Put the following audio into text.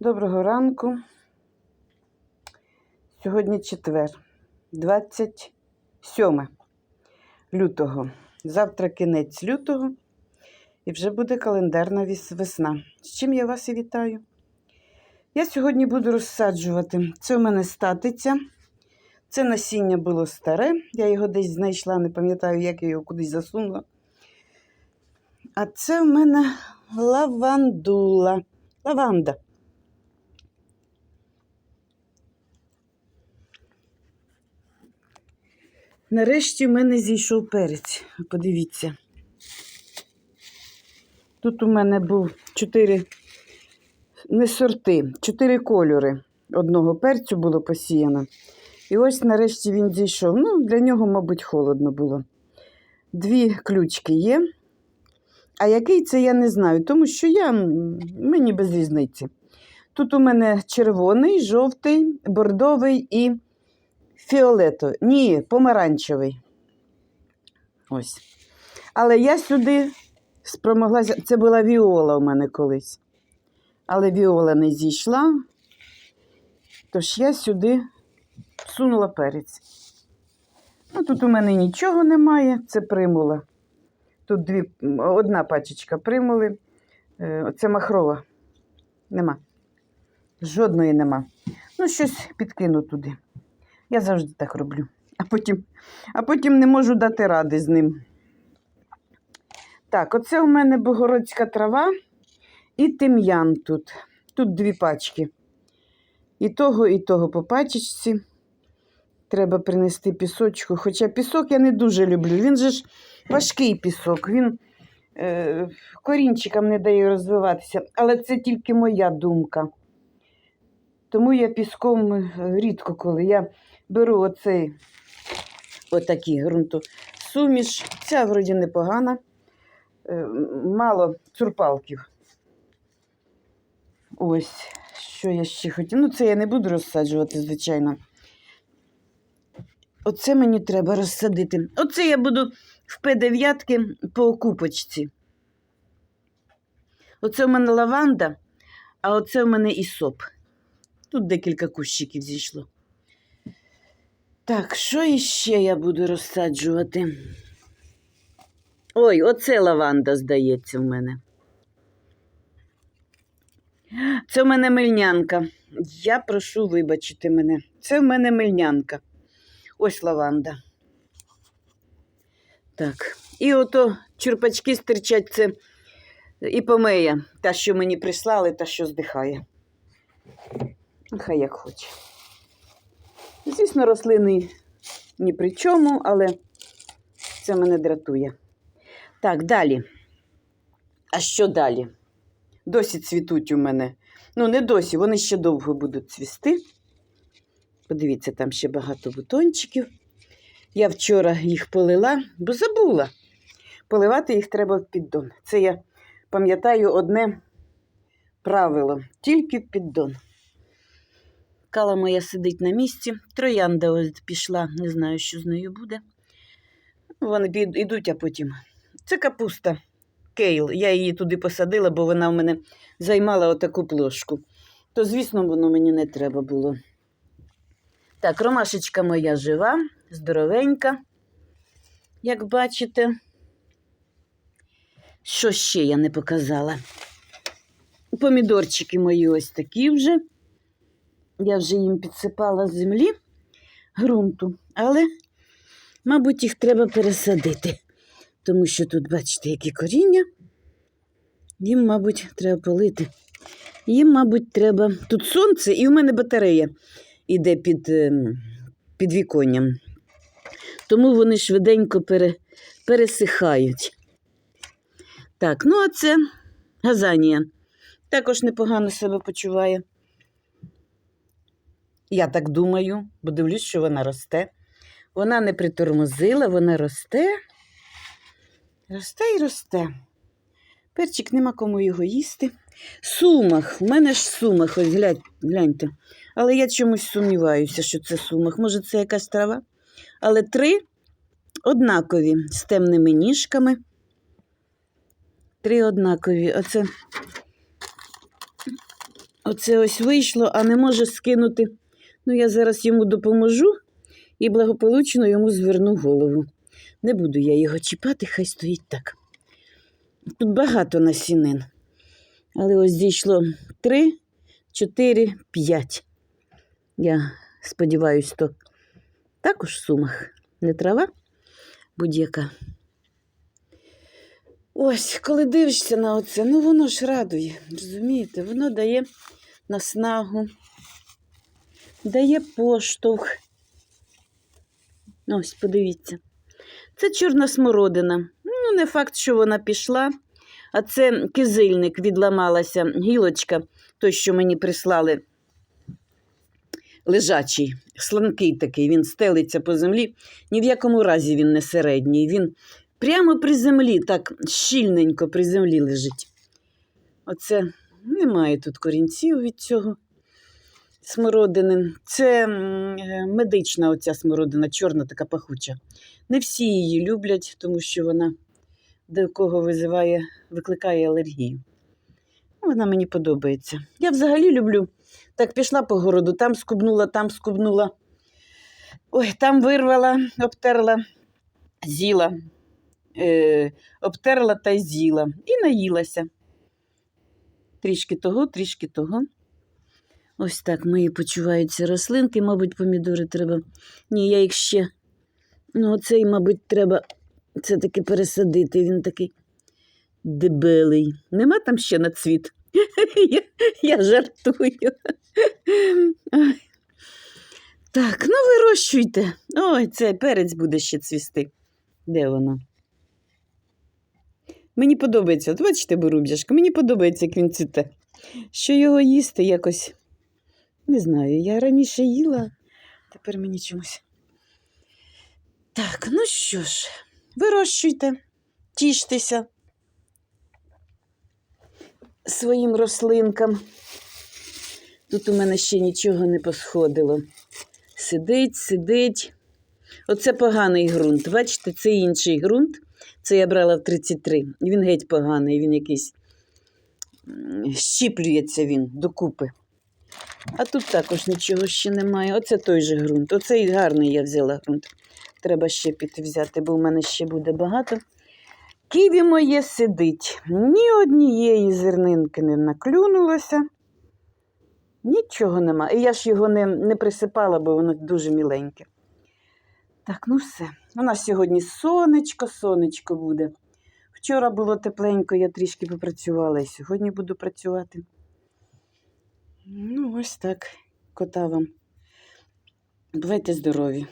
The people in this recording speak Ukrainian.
Доброго ранку. Сьогодні четвер, 27 лютого. Завтра кінець лютого і вже буде календарна весна. З чим я вас і вітаю. Я сьогодні буду розсаджувати. Це у мене статиця. Це насіння було старе. Я його десь знайшла, не пам'ятаю, як я його кудись засунула. А це в мене лавандула. Лаванда. Нарешті в мене зійшов перець. Подивіться. Тут у мене був чотири не сорти, чотири кольори одного перцю було посіяно. І ось нарешті він зійшов. Ну, для нього, мабуть, холодно було. Дві ключки є. А який це я не знаю, тому що я мені без різниці. Тут у мене червоний, жовтий, бордовий і фіолетовий. Ні, помаранчевий. Ось. Але я сюди спромоглася. Це була віола у мене колись. Але віола не зійшла. Тож я сюди сунула перець. Ну, тут у мене нічого немає, це примула. Тут дві, одна пачечка примули. Е, Це махрова. Нема. Жодної нема. Ну, щось підкину туди. Я завжди так роблю. А потім, а потім не можу дати ради з ним. Так, оце у мене богородська трава і тим'ян тут. Тут дві пачки. І того, і того по пачечці. Треба принести пісочку. Хоча пісок я не дуже люблю. Він же ж важкий пісок. Він е, корінчикам не дає розвиватися. Але це тільки моя думка. Тому я піском е, рідко коли. Я беру оцей отакий ґрунтосуміш. Ця вроді непогана. Е, Мало цурпалків. Ось, що я ще хотіла. Ну, це я не буду розсаджувати, звичайно. Оце мені треба розсадити. Оце я буду в П9 по купочці. Оце в мене лаванда, а оце в мене ісоп. Тут декілька кущиків зійшло. Так, що іще я буду розсаджувати? Ой, оце лаванда, здається, в мене. Це в мене мильнянка. Я прошу вибачити мене. Це в мене мильнянка. Ось лаванда. Так. І ото чурпачки стирчать, це іпомея, та, що мені прислали, та, що здихає. Хай як хоче. Звісно, рослини ні при чому, але це мене дратує. Так, далі. А що далі? Досі цвітуть у мене. Ну, не досі, вони ще довго будуть цвісти. Подивіться, там ще багато бутончиків. Я вчора їх полила, бо забула. Поливати їх треба в піддон. Це я пам'ятаю одне правило: тільки в піддон. Кала моя сидить на місці. Троянда ось пішла, не знаю, що з нею буде. Вони йдуть, а потім. Це капуста кейл. Я її туди посадила, бо вона в мене займала отаку плошку. То, звісно, воно мені не треба було. Так, ромашечка моя жива, здоровенька, як бачите. Що ще я не показала? Помідорчики мої ось такі вже. Я вже їм підсипала з землі ґрунту, але, мабуть, їх треба пересадити, тому що тут, бачите, які коріння. Їм, мабуть, треба полити. Їм, мабуть, треба. Тут сонце, і у мене батарея іде під, ем, під віконням. Тому вони швиденько пере, пересихають. Так, ну а це газанія. Також непогано себе почуває. Я так думаю, бо дивлюсь, що вона росте. Вона не притормозила, вона росте. Росте і росте. Перчик нема кому його їсти. Сумах. У мене ж сумах, ось глянь, гляньте. Але я чомусь сумніваюся, що це сумах. Може, це якась трава. Але три однакові з темними ніжками. Три однакові. Оце оце ось вийшло, а не може скинути. Ну, я зараз йому допоможу і благополучно йому зверну голову. Не буду я його чіпати, хай стоїть так. Тут багато насінин. Але ось дійшло три, чотири, п'ять. Я сподіваюся, то також в сумах. Не трава будь-яка. Ось, коли дивишся на оце, ну воно ж радує, розумієте, воно дає наснагу, дає поштовх. Ось, подивіться. Це чорна смородина. Ну, не факт, що вона пішла, а це кизильник відламалася, гілочка, той, що мені прислали, лежачий, сланкий такий, він стелиться по землі. Ні в якому разі він не середній. Він прямо при землі, так щільненько при землі лежить. Оце немає тут корінців від цього смородини. Це е, медична оця смородина, чорна така пахуча. Не всі її люблять, тому що вона до кого визиває, викликає алергію. Вона мені подобається. Я взагалі люблю. Так пішла по городу, там скубнула, там скубнула. Ой, там вирвала, обтерла, з'їла, е, обтерла та з'їла. І наїлася. Трішки того, трішки того. Ось так мої почуваються рослинки, мабуть, помідори треба. Ні, я їх ще. Ну, оцей, мабуть, треба це таки пересадити. Він такий дебелий. Нема там ще на цвіт. Я, я жартую. Так, ну вирощуйте. Ой, цей перець буде ще цвісти. Де воно? Мені подобається, от бачите, боруб'яшка, мені подобається, як він цвіте. Що його їсти якось. Не знаю, я раніше їла, тепер мені чомусь. Так, ну що ж, вирощуйте, тіштеся своїм рослинкам. Тут у мене ще нічого не посходило. Сидить, сидить. Оце поганий ґрунт. Бачите, це інший ґрунт. Це я брала в 33. Він геть поганий, він якийсь щіплюється він докупи. А тут також нічого ще немає. Оце той же ґрунт. Оцей гарний я взяла ґрунт. Треба ще піти взяти, бо в мене ще буде багато. Ківі моє сидить. Ні однієї зернинки не наклюнулося. Нічого нема. І я ж його не, не присипала, бо воно дуже міленьке. Так, ну все. У нас сьогодні сонечко, сонечко буде. Вчора було тепленько, я трішки попрацювала, і сьогодні буду працювати. Ну, ось так, кота вам. Бувайте здорові.